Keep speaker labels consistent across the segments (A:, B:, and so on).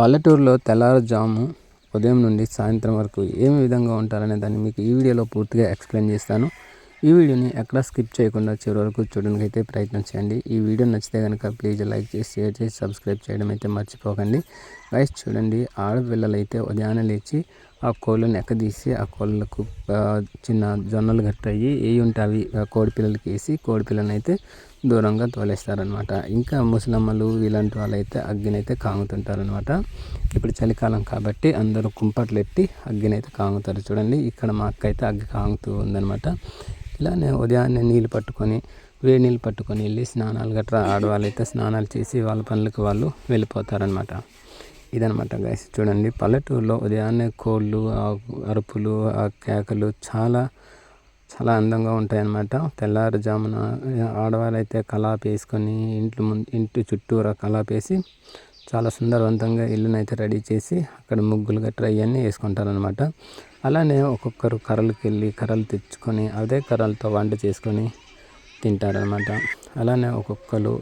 A: పల్లెటూరులో తెల్లారుజాము ఉదయం నుండి సాయంత్రం వరకు ఏమి విధంగా ఉంటారనే దాన్ని మీకు ఈ వీడియోలో పూర్తిగా ఎక్స్ప్లెయిన్ చేస్తాను. ఈ వీడియోని ఎక్కడ స్కిప్ చేయకుండా చివరి వరకు చూడడానికి అయితే ప్రయత్నం చేయండి. ఈ వీడియో నచ్చితే కనుక ప్లీజ్ లైక్ చేసి షేర్ చేసి సబ్స్క్రైబ్ చేయడం అయితే మర్చిపోకండి. వైస్ చూడండి ఆడపిల్లలు అయితే ఉదయాన్నే లేచి ఆ కోళ్ళను ఎక్కదీసి ఆ కోళ్ళకు చిన్న జొన్నలు గట్టయి ఏ ఉంటే అవి కోడి పిల్లలకి వేసి కోడి పిల్లని అయితే దూరంగా తోలేస్తారనమాట ఇంకా ముసలమ్మలు ఇలాంటి వాళ్ళు అయితే అగ్గినైతే కాగుతుంటారనమాట ఇప్పుడు చలికాలం కాబట్టి అందరూ కుంపట్లు ఎట్టి అగ్గినైతే కాగుతారు చూడండి. ఇక్కడ మా అక్క అయితే అగ్గి కాగుతూ ఉందనమాట ఇలానే ఉదయాన్నే నీళ్ళు పట్టుకొని వేడి నీళ్ళు పట్టుకొని వెళ్ళి స్నానాలు గట్రా ఆడవాళ్ళు అయితే స్నానాలు చేసి వాళ్ళ పనులకు వాళ్ళు వెళ్ళిపోతారనమాట ఇదనమాట గైస్ చూడండి పల్లెటూరులో ఉదయాన్నే కోళ్ళు అరుపులు ఆ కేకలు చాలా చాలా అందంగా ఉంటాయి అన్నమాట తెల్లారుజామున ఆడవాళ్ళైతే అయితే కలాపి వేసుకొని ఇంట్లో ముందు ఇంటి చుట్టూరా కలాపి వేసి చాలా సుందరవంతంగా ఇల్లునైతే రెడీ చేసి అక్కడ ముగ్గులు గట్రా ఇవన్నీ వేసుకుంటారనమాట అలానే ఒక్కొక్కరు కర్రలకి వెళ్ళి కర్రలు తెచ్చుకొని అదే కర్రలతో వంట చేసుకొని తింటారనమాట అలానే ఒక్కొక్కరు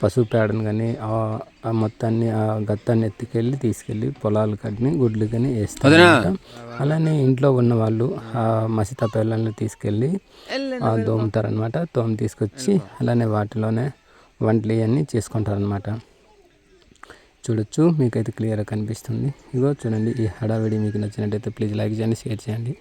A: పశువు పేడను కానీ ఆ మొత్తాన్ని ఆ గత్తాన్ని ఎత్తుకెళ్ళి తీసుకెళ్ళి పొలాలు కట్టిని గుడ్లు కానీ వేస్తారు అలానే ఇంట్లో ఉన్న వాళ్ళు ఆ మసిత పిల్లల్ని తీసుకెళ్ళి దోముతారనమాట తోమ తీసుకొచ్చి అలానే వాటిలోనే వంటలు ఇవన్నీ చేసుకుంటారనమాట చూడొచ్చు మీకైతే క్లియర్గా కనిపిస్తుంది. ఇగో చూడండి ఈ హడావిడి మీకు నచ్చినట్టయితే ప్లీజ్ లైక్ చేయండి షేర్ చేయండి.